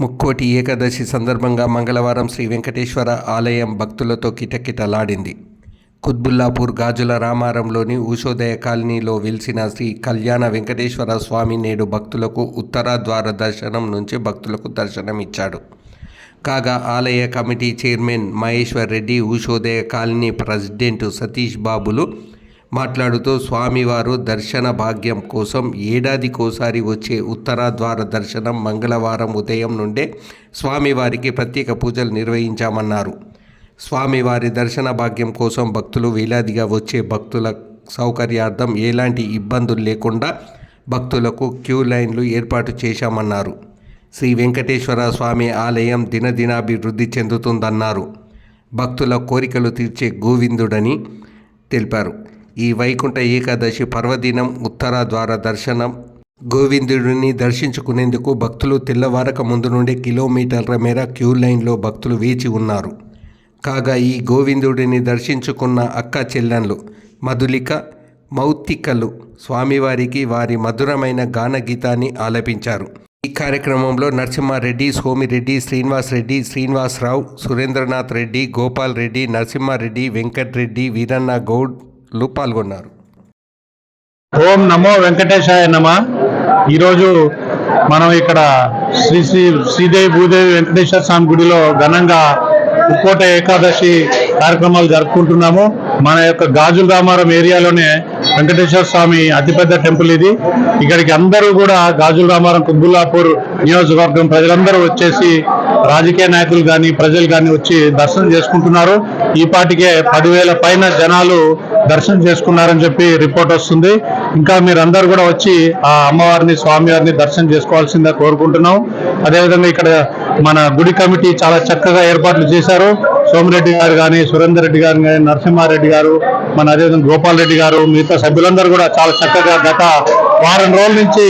ముక్కోటి ఏకాదశి సందర్భంగా మంగళవారం శ్రీ వెంకటేశ్వర ఆలయం భక్తులతో కిటకిటలాడింది. కుత్బుల్లాపూర్ గాజుల రామారంలోని ఉషోదయ కాలనీలో వెలిసిన శ్రీ కళ్యాణ వెంకటేశ్వర స్వామి నేడు భక్తులకు ఉత్తర ద్వార దర్శనం నుంచి భక్తులకు దర్శనం ఇచ్చాడు. కాగా ఆలయ committee chairman Maheshwar Reddy Ushodaya colony president Satish బాబులు మాట్లాడుతూ స్వామివారు దర్శన భాగ్యం కోసం ఏడాదికోసారి వచ్చే ఉత్తరాద్వార దర్శనం మంగళవారం ఉదయం నుండే స్వామివారికి ప్రత్యేక పూజలు నిర్వహించామన్నారు. స్వామివారి దర్శన భాగ్యం కోసం భక్తులు వేలాదిగా వచ్చే భక్తుల సౌకర్యార్థం ఎలాంటి ఇబ్బందులు లేకుండా భక్తులకు క్యూ లైన్లు ఏర్పాటు చేశామన్నారు. శ్రీ వెంకటేశ్వర స్వామి ఆలయం దినదినాభివృద్ధి చెందుతుందన్నారు. భక్తుల కోరికలు తీర్చే గోవిందుడని తెలిపారు. ఈ వైకుంఠ ఏకాదశి పర్వదినం ఉత్తర ద్వార దర్శనం. గోవిందుడిని దర్శించుకునేందుకు భక్తులు తెల్లవారక ముందు నుండి కిలోమీటర్ల మేర క్యూ లైన్లో భక్తులు వేచి ఉన్నారు. కాగా ఈ గోవిందుడిని దర్శించుకున్న అక్క చెల్లెన్లు మధులిక మౌతికలు స్వామివారికి వారి మధురమైన గాన గీతాన్ని ఆలపించారు. ఈ కార్యక్రమంలో నరసింహారెడ్డి సోమిరెడ్డి శ్రీనివాస్ రెడ్డి శ్రీనివాసరావు సురేంద్రనాథ్ రెడ్డి గోపాల్ రెడ్డి నరసింహారెడ్డి వెంకట్రెడ్డి వీరన్న గౌడ్ లు పాల్గొన్నారు. ఓం నమో వెంకటేశాయ నమ. ఈరోజు మనం ఇక్కడ శ్రీ శ్రీ శ్రీదేవి భూదేవి వెంకటేశ్వర స్వామి గుడిలో ఘనంగా ఉక్కోట ఏకాదశి కార్యక్రమాలు జరుపుకుంటున్నాము. మన యొక్క గాజుల రామారం ఏరియాలోనే వెంకటేశ్వర స్వామి అతిపెద్ద టెంపుల్ ఇది. ఇక్కడికి అందరూ కూడా గాజుల రామారం కుబ్బుల్లాపూర్ నియోజకవర్గం ప్రజలందరూ వచ్చేసి రాజకీయ నాయకులు కానీ ప్రజలు కానీ వచ్చి దర్శనం చేసుకుంటున్నారు. ఈ పాటికే పదివేల పైన జనాలు దర్శనం చేసుకున్నారని చెప్పి రిపోర్ట్ వస్తుంది. ఇంకా మీరందరూ కూడా వచ్చి ఆ అమ్మవారిని స్వామివారిని దర్శనం చేసుకోవాల్సిందే కోరుకుంటున్నాం. అదేవిధంగా ఇక్కడ మన గుడి కమిటీ చాలా చక్కగా ఏర్పాట్లు చేశారు. సోమిరెడ్డి గారు కానీ సురేందర్ రెడ్డి గారు కానీ నరసింహారెడ్డి గారు మన అదేవిధంగా గోపాల్ రెడ్డి గారు మిగతా సభ్యులందరూ కూడా చాలా చక్కగా గత వారం రోజుల నుంచి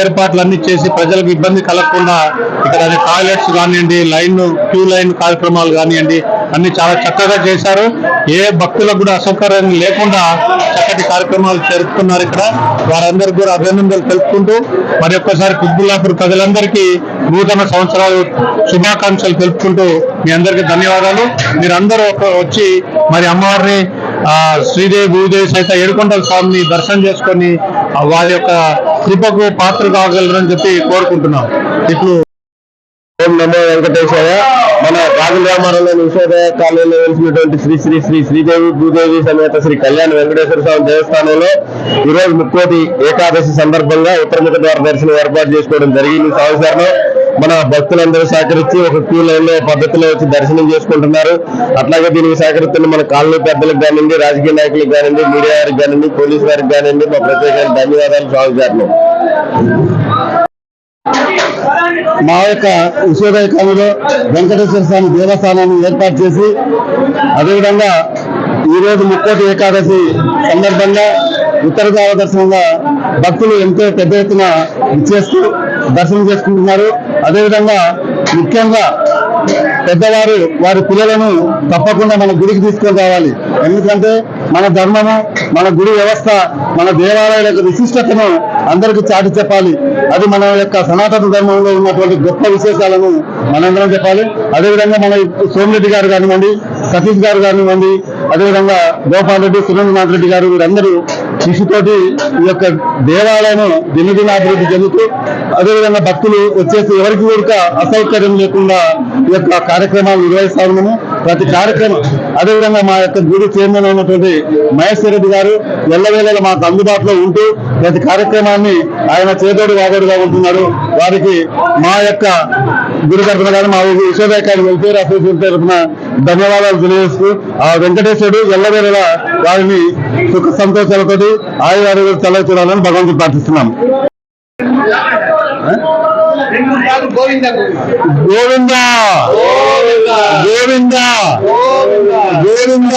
ఏర్పాట్లన్నీ చేసి ప్రజలకు ఇబ్బంది కలగకుండా ఇక్కడ టాయిలెట్స్ కానివ్వండి లైన్ క్యూ లైన్ కార్యక్రమాలు కానివ్వండి అన్ని చాలా చక్కగా చేశారు. ఏ భక్తులకు కూడా అసౌకర్యం లేకుండా చక్కటి కార్యక్రమాలు జరుపుతున్నారు ఇక్కడ. వారందరికీ కూడా అభినందనలు తెలుపుకుంటూ మరి ఒక్కసారి కుత్బుల్లాపూర్ ప్రజలందరికీ నూతన సంవత్సరాలు శుభాకాంక్షలు తెలుపుకుంటూ మీ అందరికీ ధన్యవాదాలు. మీరందరూ ఒక వచ్చి మరి అమ్మవారిని ఆ శ్రీదేవి భూదేవి సహిత ఏడుకొండల స్వామిని దర్శనం చేసుకొని వారి యొక్క కృపకు పాత్ర కాగలరని చెప్పి కోరుకుంటున్నాం. ఇప్పుడు ఓం నమో వెంకటేశ్వర మన రాజుల రామారంలో విశ్వోదయ కాలనీలో వెలిసినటువంటి శ్రీ శ్రీ శ్రీ శ్రీదేవి భూదేవి సమేత శ్రీ కళ్యాణ వెంకటేశ్వర స్వామి దేవస్థానంలో ఈ రోజు ముక్కోటి ఏకాదశి సందర్భంగా ఉత్తరముఖ ద్వార దర్శనం ఏర్పాటు చేసుకోవడం జరిగింది. సంవత్సరం మన భక్తులందరూ సహకరించి ఒక క్యూ లైన్లో పద్ధతిలో వచ్చి దర్శనం చేసుకుంటున్నారు. అట్లాగే దీనికి సహకరిస్తున్న మన కాలనీ పెద్దలకు కానివ్వండి రాజకీయ నాయకులకు కానివ్వండి మీడియా వారికి కానివ్వండి పోలీసు వారికి కానివ్వండి మా ప్రత్యేక ధన్యవాదాలు. స్వామి గారిని మా యొక్క ఉషోదయ కాలంలో వెంకటేశ్వర స్వామి దేవస్థానాన్ని ఏర్పాటు చేసి అదేవిధంగా ఈరోజు ముక్కోటి ఏకాదశి సందర్భంగా ఉత్తర ద్వార దర్శనంగా భక్తులు ఎంతో పెద్ద ఎత్తున ఇచ్చేస్తూ దర్శనం చేసుకుంటున్నారు. అదేవిధంగా ముఖ్యంగా పెద్దవారు వారి పిల్లలను తప్పకుండా మన గుడికి తీసుకొని రావాలి. ఎందుకంటే మన ధర్మము మన గుడి వ్యవస్థ మన దేవాలయాల యొక్క విశిష్టతను అందరికీ చాటి చెప్పాలి. అది మన యొక్క సనాతన ధర్మంలో ఉన్నటువంటి గొప్ప విశేషాలను మనందరం చెప్పాలి. అదేవిధంగా మన సోమిరెడ్డి గారు కానివ్వండి సతీష్ గారు కానివ్వండి అదేవిధంగా గోపాల్ రెడ్డి సురేంద్రనాథ్ రెడ్డి గారు వీరందరూ కృషితోటి ఈ యొక్క దేవాలయం దినదినాభివృద్ధి చెందుతూ అదేవిధంగా భక్తులు వచ్చేసి ఎవరికి కూడా అసౌకర్యం లేకుండా ఈ యొక్క కార్యక్రమాలు నిర్వహిస్తా ఉన్నాము. ప్రతి కార్యక్రమం అదేవిధంగా మా యొక్క గుడి చైర్మన్ అయినటువంటి మహేశ్వర రెడ్డి గారు ఎల్లవేళలా మాకు అందుబాటులో ఉంటూ ప్రతి కార్యక్రమాన్ని ఆయన చేదోడు వాదోడుగా ఉంటున్నారు. వారికి మా యొక్క గుడి తరఫున కానీ మా విశ్వదేకారి వెల్ఫేర్ అసోసియేషన్ తరఫున ధన్యవాదాలు తెలియజేస్తూ ఆ వెంకటేశ్వరుడు ఎల్లవేళలా వారిని సుఖ సంతోషాలతో ఆయన ఆరోగ్యం చల్ల చూడాలని భగవంతుడు ప్రార్థిస్తున్నాం గోవింద గోవింద గోవింద గోవింద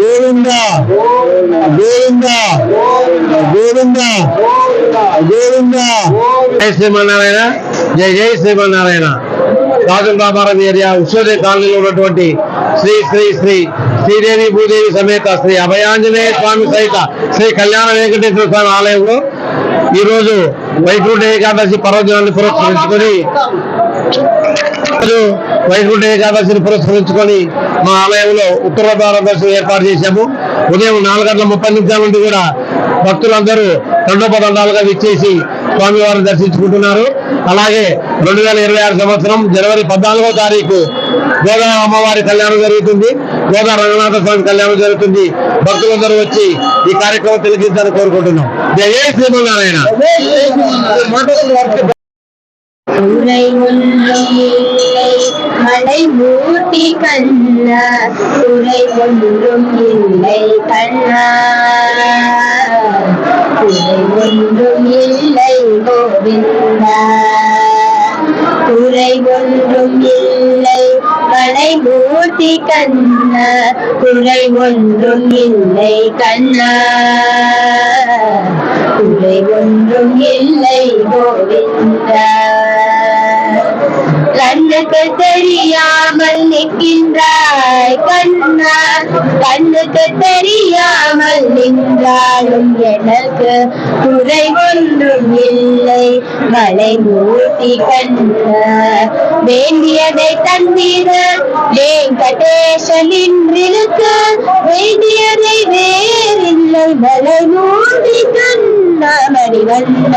గోవింద గోవింద గోవింద జై శ్రీమన్నారాయణ జై జై శ్రీమన్నారాయణ రాజుల రామారం ఏరియా ఉత్సవ కాలనీలో ఉన్నటువంటి శ్రీ శ్రీ శ్రీ శ్రీదేవి భూదేవి సమేత శ్రీ అభయాంజనేయ స్వామి సహిత శ్రీ కళ్యాణ వెంకటేశ్వర స్వామి ఆలయంలో ఈ రోజు వైకుంఠ ఏకాదశి పర్వదినాన్ని పురస్కరించుకొని వైకుంఠ ఏకాదశిని పురస్కరించుకొని మా ఆలయంలో ఉత్తర ద్వార దర్శనం ఏర్పాటు చేశాము. ఉదయం నాలుగు గంటల ముప్పై నిమిషాల నుండి కూడా భక్తులందరూ రెండో పదండాలుగా విచ్చేసి స్వామివారిని దర్శించుకుంటున్నారు. అలాగే రెండు వేల ఇరవై ఆరు సంవత్సరం జనవరి పద్నాలుగో తారీఖు గోదావరి అమ్మవారి కళ్యాణం జరుగుతుంది. గోదా రంగనాథ స్వామి కళ్యాణం జరుగుతుంది భక్తులందరూ వచ్చి ఈ కార్యక్రమం తిలకించాలని కోరుకుంటున్నాం జయ శ్రీమన్నారాయణ உரை ஒன்றும் இல்லை மலை மூர்த்தி கண்ணா உரை ஒன்றும் இல்லை கண்ணா உரை ஒன்றும் இல்லை கோவிந்தா குறை மூர்த்தி கண்ணா குறை ஒன்றும் இல்லை கண்ணா. குறை ஒன்றும் இல்லை கோவிந்தா. கண்ணுக்கு தெரியாமல் நிற்கின்றாய் கண்ணா கண்ணுக்கு தெரியாமல் நின்றாலும் எனக்கு குறை ஒன்றும் இல்லை. மலை மூட்டி கண்ணா வேண்டியதை தந்திர வெங்கடேசன் இன்றிருக்க வேண்டியதை வேறில்லை. மலை மூட்டி கண்ணா மணி வந்த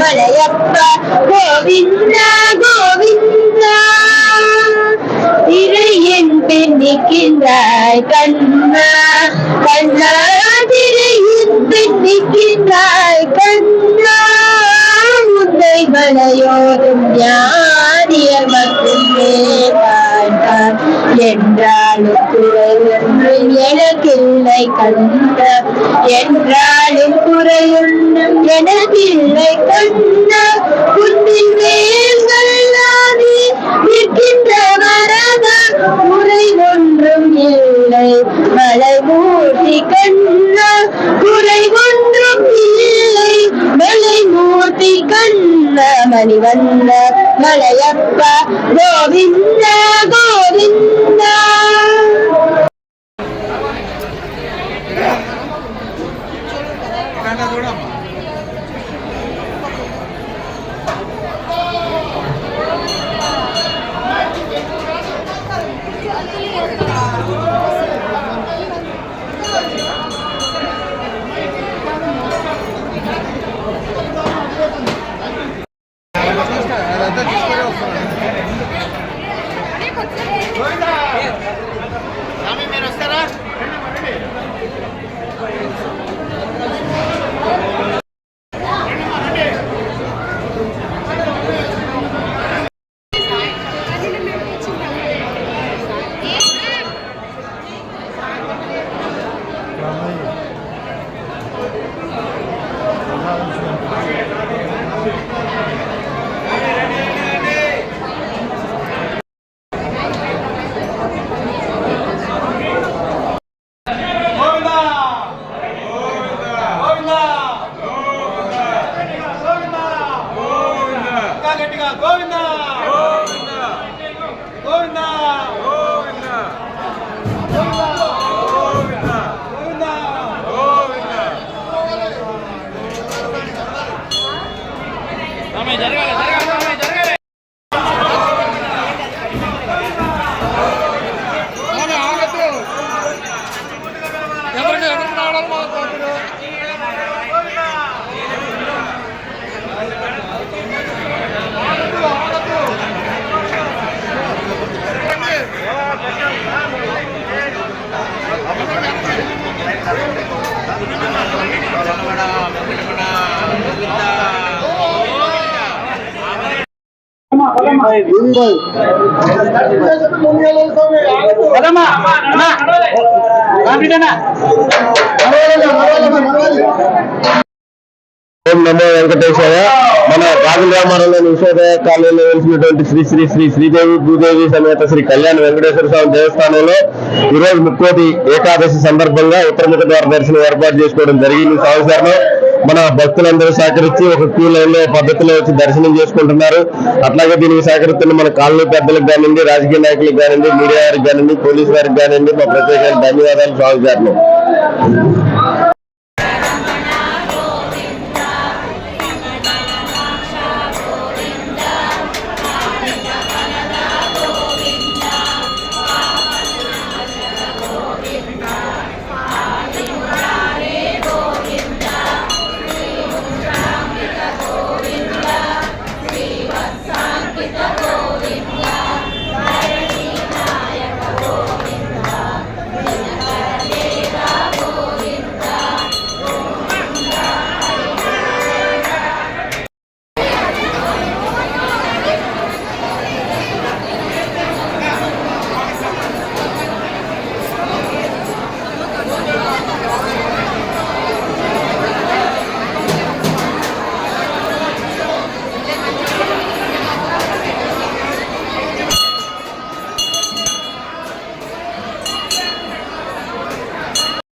மலையப்பா கோவிந்தா கோவிந்தா. திரையின் பெண் நிற்கின்றாய் கண்ணா. கண்ணா திரையின் பெண் நிற்கின்றாய் கண்ணா. உன்னை மலையோடும் ஞானியர் மட்டுமே காண்பார் என்றாலும் குறை ஒன்றும் எனக்கில்லை கண்ணா. என்றாலும் குறை ஒன்றும் எனக்கில்லை குறை ஒன்றும் இல்லை. மலை மூர்த்தி கண்ணா குறை ஒன்றும் இல்லை. மலை மூர்த்தி கண்ணா மணி வந்த மலையப்பா கோவிந்தா கோவிந்தா. మీరు వస్తారా Thank you. గట్టిగా గోవిందా ఓం నమో వెంకటేశ్వర మన రాజుల రామారంలోని విశ్వోదయ కాలనీలో వెలిసినటువంటి శ్రీ శ్రీ శ్రీ శ్రీదేవి భూదేవి సమేత శ్రీ కళ్యాణ వెంకటేశ్వర స్వామి దేవస్థానంలో ఈ రోజు ముక్కోటి ఏకాదశి సందర్భంగా ఉత్తరముఖ ద్వార దర్శనం ఏర్పాటు చేసుకోవడం జరిగింది. సంవత్సరం మన భక్తులందరూ సహకరించి ఒక క్యూ లైన్ పద్ధతిలో వచ్చి దర్శనం చేసుకుంటున్నారు. అట్లాగే దీనికి సహకరిస్తున్న మన కాలనీ పెద్దలకు కానివ్వండి రాజకీయ నాయకులకు కానివ్వండి మీడియా వారికి కానివ్వండి పోలీసు వారికి కానివ్వండి మా ప్రత్యేక ధన్యవాదాలు స్వామి గారిని